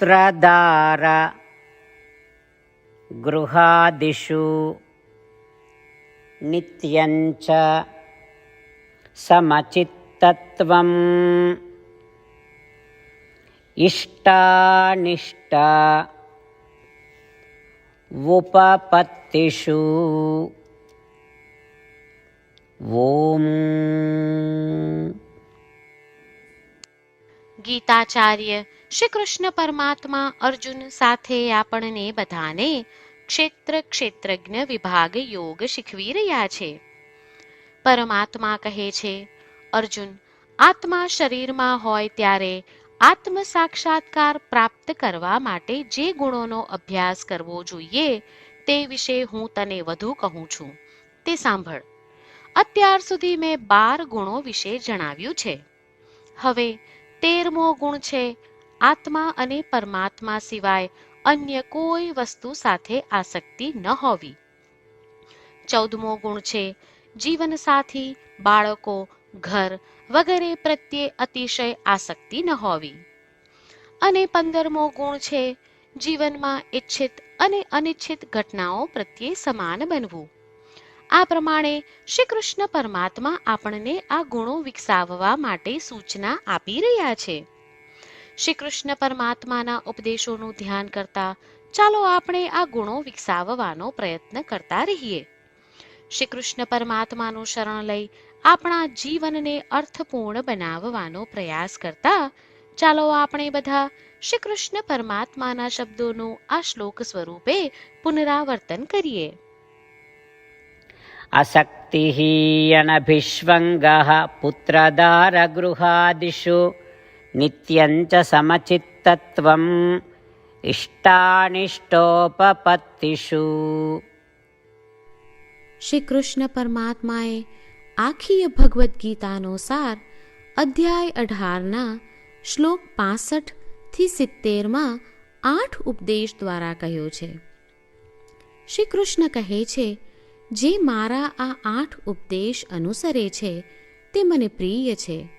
వస్త్రధార గృహాదిషు నిత్యంచ సమచిత్తత్వం. ఇష్టానిష్ట ఉపపత్తిషు. ఓం. గీతాచార్య શ્રી કૃષ્ણ પરમાત્મા અર્જુન સાથે આપણને બધાને ક્ષેત્ર ક્ષેત્રજ્ઞ વિભાગ યોગ શીખવી રહ્યા છે. પરમાત્મા કહે છે, અર્જુન, આત્મા શરીરમાં હોય ત્યારે આત્મ સાક્ષાત્કાર પ્રાપ્ત કરવા માટે જે ગુણોનો અભ્યાસ કરવો જોઈએ તે વિશે હું તને વધુ કહું છું. તે સાંભળ. અત્યાર સુધી મેં બાર ગુણો વિશે જણાવ્યું છે. હવે તેરમો ગુણ છે આત્મા અને પરમાત્મા સિવાય અન્ય કોઈ વસ્તુ સાથે આસક્તિ ન હોવી. ચૌદમો ગુણ છે, જીવનસાથી, બાળકો, ઘર વગેરે પ્રત્યે અતિશય આસક્તિ ન હોવી. અને પંદરમો ગુણ છે, જીવનમાં ઈચ્છિત અને અનિચ્છિત ઘટનાઓ પ્રત્યે સમાન બનવું. આ પ્રમાણે શ્રી કૃષ્ણ પરમાત્મા આપણને આ ગુણો વિકસાવવા માટે સૂચના આપી રહ્યા છે. શ્રી કૃષ્ણ પરમાત્માના ઉપદેશોનું ધ્યાન કરતા, ચાલો આપણે આ ગુણો વિકસાવવાનો પ્રયત્ન કરતા રહીએ. શ્રી કૃષ્ણ પરમાત્માનું શરણ લઈ આપણા જીવનને અર્થપૂર્ણ બનાવવાનો પ્રયાસ કરતા, ચાલો આપણે બધા શ્રી કૃષ્ણ પરમાત્માના શબ્દોનું આ શ્લોક સ્વરૂપે પુનરાવર્તન કરીએ. અશક્તિ અનભિષ્વંગ પુત્રદાર ગૃહાદિષુ नित्यञ्च समचित्तत्वम् इष्टानिष्टोपपत्तिषु શ્રી કૃષ્ણ પરમાત્માએ આખી ભગવદ્ ગીતાનો સાર અધ્યાય અઢારના શ્લોક પાસઠ થી સિત્તેરમાં આઠ ઉપદેશ દ્વારા કહ્યો છે શ્રી કૃષ્ણ કહે છે જે મારા આ આઠ ઉપદેશ અનુસરે છે તે મને પ્રિય છે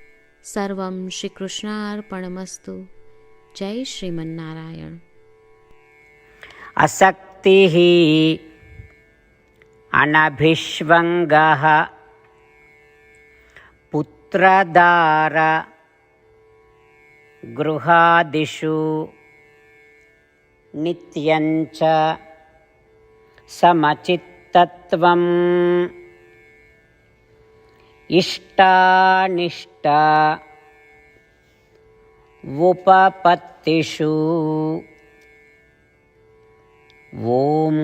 सर्वं श्रीकृष्णार्पणमस्तु। जय श्रीमन्नारायण। असक्तिः अनभिष्वङ्गः। पुत्रदार गृहादिषु नित्यञ्च समचित्तत्वम्। ఇష్టానిష్ట ఉపపత్తిషు. ఓం.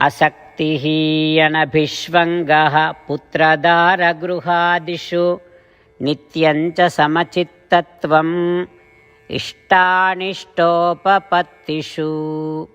అసక్తిహీయనభిష్వంగ పుత్రదారగృహాదిషు. నిత్యంచ సమచిత్తత్వం ఇష్టానిష్టోపపత్తిషు.